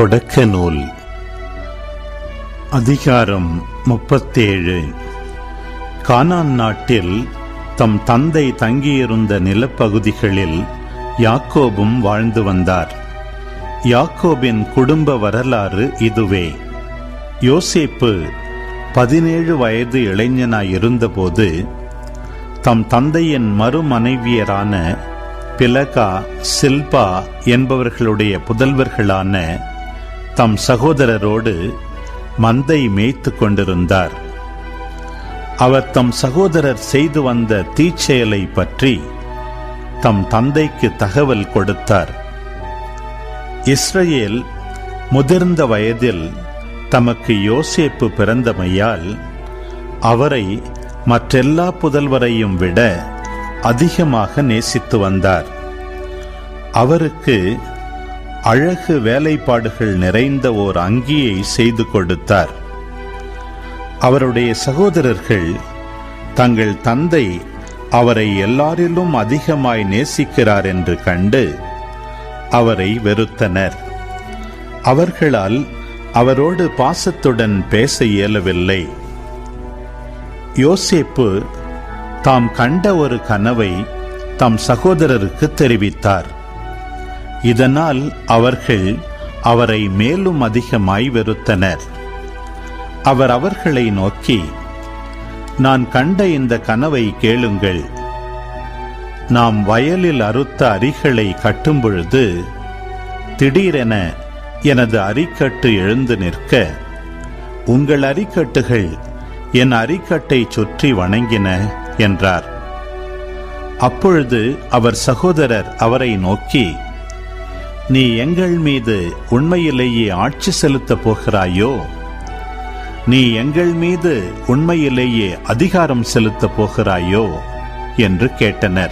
தொடக்க நூல் அதிகாரம் முப்பத்தேழு. கானான் நாட்டில் தம் தந்தை தங்கியிருந்த நிலப்பகுதிகளில் யாக்கோபும் வாழ்ந்து வந்தார். யாக்கோபின் குடும்ப வரலாறு இதுவே. யோசேப்பு பதினேழு வயது இளைஞனாயிருந்தபோது தம் தந்தையின் மறுமனைவியரான பிலகா சில்பா என்பவர்களுடைய புதல்வர்களான தம் சகோதரரோடு மந்தை மேய்த்து கொண்டிருந்தார். அவர் தம் சகோதரர் செய்து வந்த தீச்செயலை பற்றி தம் தந்தைக்கு தகவல் கொடுத்தார். இஸ்ரேல் முதிர்ந்த வயதில் தமக்கு யோசேப்பு பிறந்தமையால் அவரை மற்றெல்லா புதல்வரையும் விட அதிகமாக நேசித்து வந்தார். அவருக்கு அழகு வேலைப்பாடுகள் நிறைந்த ஓர் அங்கியை செய்து கொடுத்தார். அவருடைய சகோதரர்கள் தங்கள் தந்தை அவரை எல்லாரிலும் அதிகமாய் நேசிக்கிறார் என்று கண்டு அவரை வெறுத்தனர். அவர்களால் அவரோடு பாசத்துடன் பேச இயலவில்லை. யோசேப்பு தாம் கண்ட ஒரு கனவை தம் சகோதரருக்கு தெரிவித்தார். இதனால் அவர்கள் அவரை மேலும் அதிகமாய் வெறுத்தனர். அவர் அவர்களை நோக்கி நான் கண்ட இந்த கனவை கேளுங்கள். நாம் வயலில் அறுத்த அரிகளை கட்டும் பொழுது திடீரென எனது அரிக்கட்டு எழுந்து நிற்க உங்கள் அரிக்கட்டுகள் என் அரிக்கட்டை சுற்றி வணங்கின என்றார். அப்பொழுது அவர் சகோதரர் அவரை நோக்கி நீ எங்கள் மீது உண்மையிலேயே ஆட்சி செலுத்தப் போகிறாயோ? நீ எங்கள் மீது உண்மையிலேயே அதிகாரம் செலுத்தப் போகிறாயோ? என்று கேட்டனர்.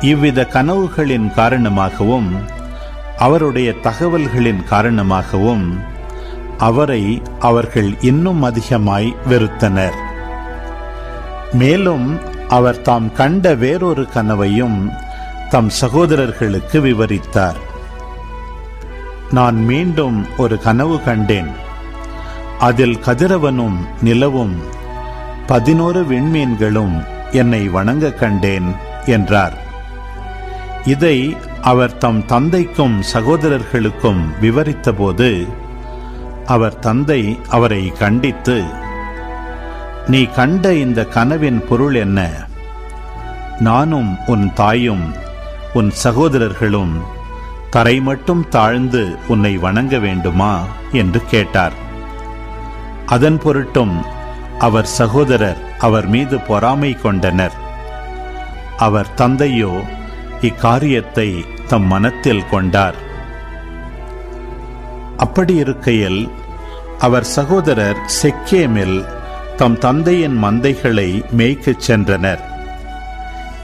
இவ்வித கனவுகளின் காரணமாகவும் அவருடைய தகவல்களின் காரணமாகவும் அவரை அவர்கள் இன்னும் அதிகமாய் வெறுத்தனர். மேலும் அவர் தாம் கண்ட வேறொரு கனவையும் தம் சகோதரர்களுக்கு விவரித்தார். நான் மீண்டும் ஒரு கனவு கண்டேன். அதில் கதிரவனும் நிலவும் பதினோரு விண்மீன்களும் என்னை வணங்க கண்டேன் என்றார். இதை அவர் தம் தந்தைக்கும் சகோதரர்களுக்கும் விவரித்தபோது அவர் தந்தை அவரை கண்டித்து நீ கண்ட இந்த கனவின் பொருள் என்ன? நானும் உன் தாயும் உன் சகோதரர்களும் தரை மட்டும் தாழ்ந்து உன்னை வணங்க வேண்டுமா என்று கேட்டார். அதன் பொருட்டும் அவர் சகோதரர் அவர் மீது பொறாமை கொண்டனர். அவர் தந்தையோ இக்காரியத்தை தம் மனத்தில் கொண்டார். அப்படி இருக்கையில் அவர் சகோதரர் செக்கேமில் தம் தந்தையின் மந்தைகளை மேய்க்கச் சென்றனர்.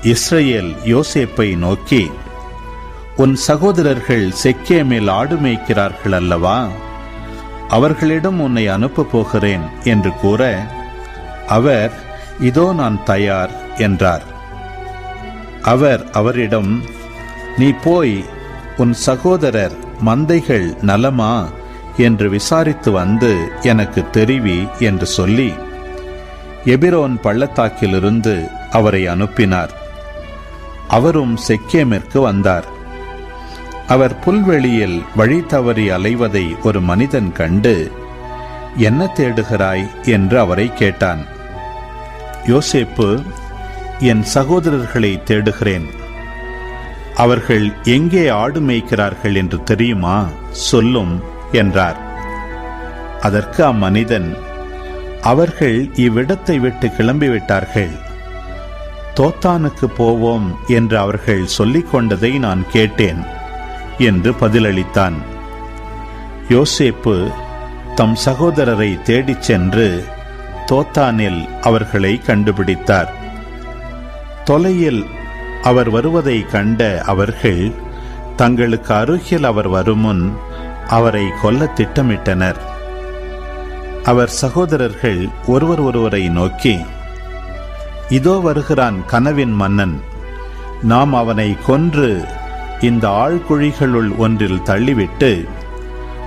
இஸ்ரேல் யோசேப்பை நோக்கி உன் சகோதரர்கள் செக்கேமில் ஆடு மேய்க்கிறார்கள் அல்லவா? அவர்களிடம் உன்னை அனுப்பப் போகிறேன் என்று கூற அவர் இதோ நான் தயார் என்றார். அவர் அவரிடம் நீ போய் உன் சகோதரர் மந்தைகள் நலமா என்று விசாரித்து வந்து எனக்கு தெரிவி என்று சொல்லி எபிரோன் பள்ளத்தாக்கிலிருந்து அவரை அனுப்பினார். அவரும் செக்கேமிற்கு வந்தார். அவர் புல்வெளியில் வழி தவறி அலைவதை ஒரு மனிதன் கண்டு என்ன தேடுகிறாய்? என்று அவரை கேட்டான். யோசேப்பு என் சகோதரர்களை தேடுகிறேன். அவர்கள் எங்கே ஆடு மேய்க்கிறார்கள் என்று தெரியுமா? சொல்லும் என்றார். அதற்கு அம்மனிதன் அவர்கள் இவ்விடத்தை விட்டு கிளம்பிவிட்டார்கள். தோத்தானுக்கு போவோம் என்று அவர்கள் சொல்லிக் கொண்டதை நான் கேட்டேன் என்று பதிலளித்தான். யோசேப்பு தம் சகோதரரை தேடிச் சென்று தோத்தானில் அவர்களை கண்டுபிடித்தார். தொலையில் அவர் வருவதை கண்ட அவர்கள் தங்களுக்கு அருகில் அவர் வருமுன் அவரை கொல்ல திட்டமிட்டனர். அவர் சகோதரர்கள் ஒருவர் ஒருவரை நோக்கி இதோ வருகிறான் கனவின் மன்னன். நாம் அவனை கொன்று இந்த ஆழ்குழிகளுள் ஒன்றில் தள்ளிவிட்டு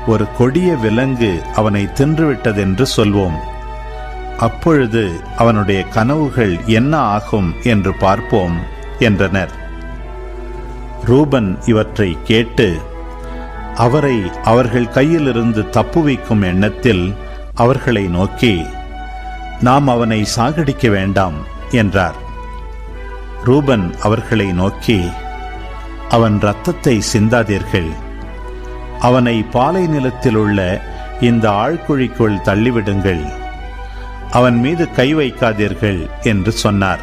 ஒரு கொடிய விலங்கு அவனை தின்றுவிட்டதென்று சொல்வோம். அப்பொழுது அவனுடைய கனவுகள் என்ன ஆகும் என்று பார்ப்போம் என்றனர். ரூபன் இவற்றை கேட்டு அவரை அவர்கள் கையிலிருந்து தப்புவிக்கும் எண்ணத்தில் அவர்களை நோக்கி நாம் அவனை சாகடிக்க வேண்டாம். என்றார். ரூபன் அவர்களை நோக்கி அவன் இரத்தத்தை சிந்தாதீர்கள். அவனை பாலை நிலத்தில் உள்ள இந்த ஆழ்குழிக்குள் தள்ளிவிடுங்கள். அவன் மீது கை வைக்காதீர்கள் என்று சொன்னார்.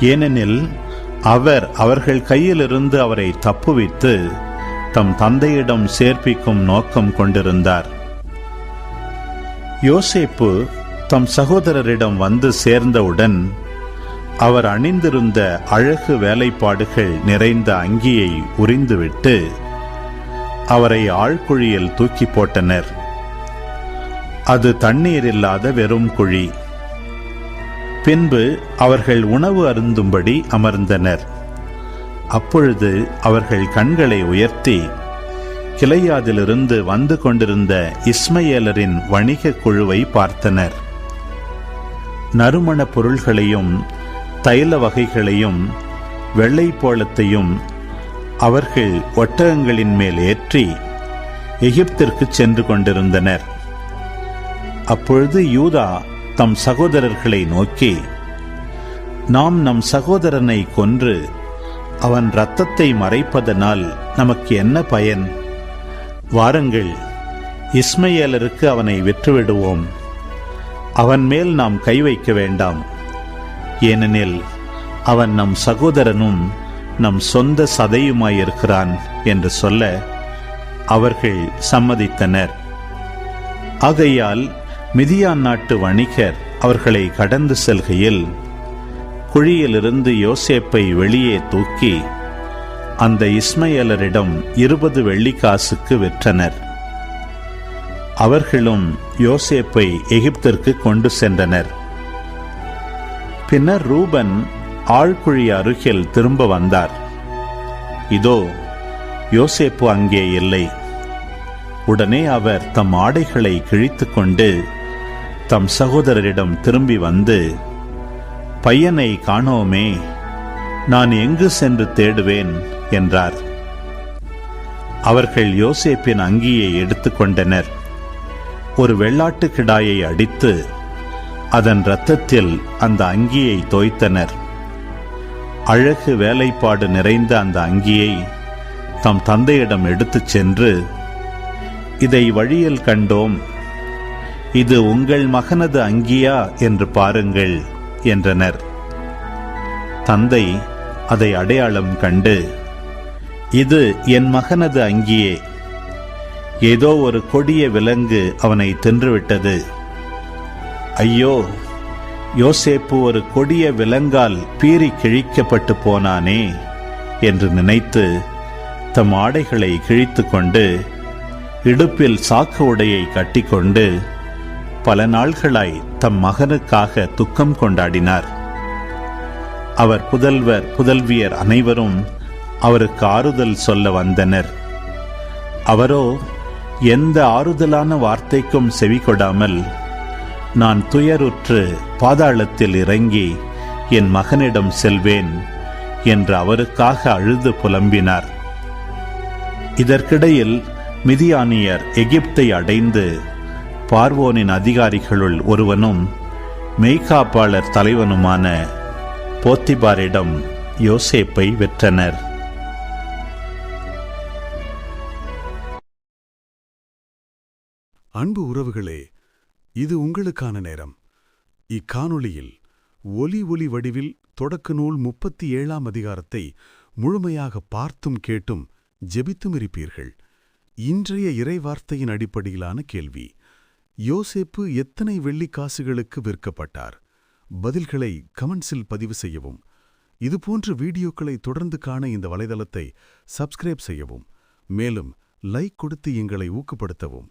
ஏனெனில் அவர் அவர்கள் கையிலிருந்து அவரை தப்புவித்து தம் தந்தையிடம் சேர்ப்பிக்கும் நோக்கம் கொண்டிருந்தார். யோசேப்பு தம் சகோதரரிடம் வந்து சேர்ந்தவுடன் அவர் அணிந்திருந்த அழகு வேலைப்பாடுகள் நிறைந்த அங்கியை உறிந்துவிட்டு அவரை ஆழ்குழியில் தூக்கி போட்டனர். அது தண்ணீர் இல்லாத வெறும் குழி. பின்பு அவர்கள் உணவு அருந்தும்படி அமர்ந்தனர். அப்பொழுது அவர்கள் கண்களை உயர்த்தி கிளையாதிலிருந்து வந்து கொண்டிருந்த இஸ்மையேலரின் வணிக குழுவை பார்த்தனர். நறுமண பொருள்களையும் தைல வகைகளையும் வெள்ளைப்போளத்தையும் அவர்கள் ஒட்டகங்களின் மேல் ஏற்றி எகிப்திற்கு சென்று கொண்டிருந்தனர். அப்பொழுது யூதா தம் சகோதரர்களை நோக்கி நாம் நம் சகோதரனை கொன்று அவன் இரத்தத்தை மறைப்பதனால் நமக்கு என்ன பயன்? வாருங்கள் இஸ்மையலருக்கு அவனை விற்றுவிடுவோம். அவன் மேல் நாம் கை வைக்க வேண்டாம். ஏனெனில் அவன் நம் சகோதரனும் நம் சொந்த சதையுமாயிருக்கிறான் என்று சொல்ல அவர்கள் சம்மதித்தனர். ஆகையால் மிதியான் நாட்டு வணிகர் அவர்களை கடந்து செல்கையில் குழியிலிருந்து யோசேப்பை வெளியே தூக்கி அந்த இஸ்மையலரிடம் இருபது வெள்ளிக்காசுக்கு விற்றனர். அவர்களும் யோசேப்பை எகிப்திற்கு கொண்டு சென்றனர். பின்னர் ரூபன் ஆழ்குழி அருகில் திரும்ப வந்தார். இதோ யோசேப்பு அங்கே இல்லை. உடனே அவர் தம் ஆடைகளை கிழித்து கொண்டு தம் சகோதரரிடம் திரும்பி வந்து பையனை காணோமே நான் எங்கு சென்று தேடுவேன்? என்றார். அவர்கள் யோசேப்பின் அங்கியை எடுத்துக்கொண்டனர். ஒரு வெள்ளாட்டு கிடாயை அடித்து அதன் இரத்தத்தில் அந்த அங்கியை தோய்த்தனர். அழகு வேலைப்பாடு நிறைந்த அந்த அங்கியை தம் தந்தையிடம் எடுத்துச் சென்று இதை வழியில் கண்டோம். இது உங்கள் மகனது அங்கியா என்று பாருங்கள் என்றனர். தந்தை அதை அடையாளம் கண்டு இது என் மகனது அங்கியே. ஏதோ ஒரு கொடிய விலங்கு அவனை தின்றுவிட்டது. ஐயோ யோசேப்பு ஒரு கொடிய விலங்கால் பீறி கிழிக்கப்பட்டு போனானே என்று நினைத்து தம் ஆடைகளை கிழித்து கொண்டு இடுப்பில் சாக்கு உடையை கட்டிக்கொண்டு பல நாள்களாய் தம் மகனுக்காக துக்கம் கொண்டாடினார். அவர் புதல்வர் புதல்வியர் அனைவரும் அவருக்கு ஆறுதல் சொல்ல வந்தனர். அவரோ எந்த ஆறுதலான வார்த்தைக்கும் செவி கொடாமல் நான் துயருற்று பாதாளத்தில் இறங்கி என் மகனிடம் செல்வேன் என்று அவருக்காக அழுது புலம்பினார். இதற்கிடையில் மிதியானியர் எகிப்தை அடைந்து பார்வோனின் அதிகாரிகளுள் ஒருவனும் மெய்காப்பாளர் தலைவனுமான போத்திபாரிடம் யோசேப்பை வெற்றனர். அன்பு உறவுகளே இது உங்களுக்கான நேரம். இக்காணொளியில் ஒலி ஒலி வடிவில் தொடக்க நூல் முப்பத்தி ஏழாம் அதிகாரத்தை முழுமையாக பார்த்தும் கேட்டும் ஜெபித்தும் இருப்பீர்கள். இன்றைய இறைவார்த்தையின் அடிப்படையிலான கேள்வி யோசேப்பு எத்தனை வெள்ளிக்காசுகளுக்கு விற்கப்பட்டார்? பதில்களை கமெண்ட்ஸில் பதிவு செய்யவும். இதுபோன்ற வீடியோக்களை தொடர்ந்து காண இந்த வலைதளத்தை சப்ஸ்கிரைப் செய்யவும். மேலும் லைக் கொடுத்து எங்களை ஊக்கப்படுத்தவும்.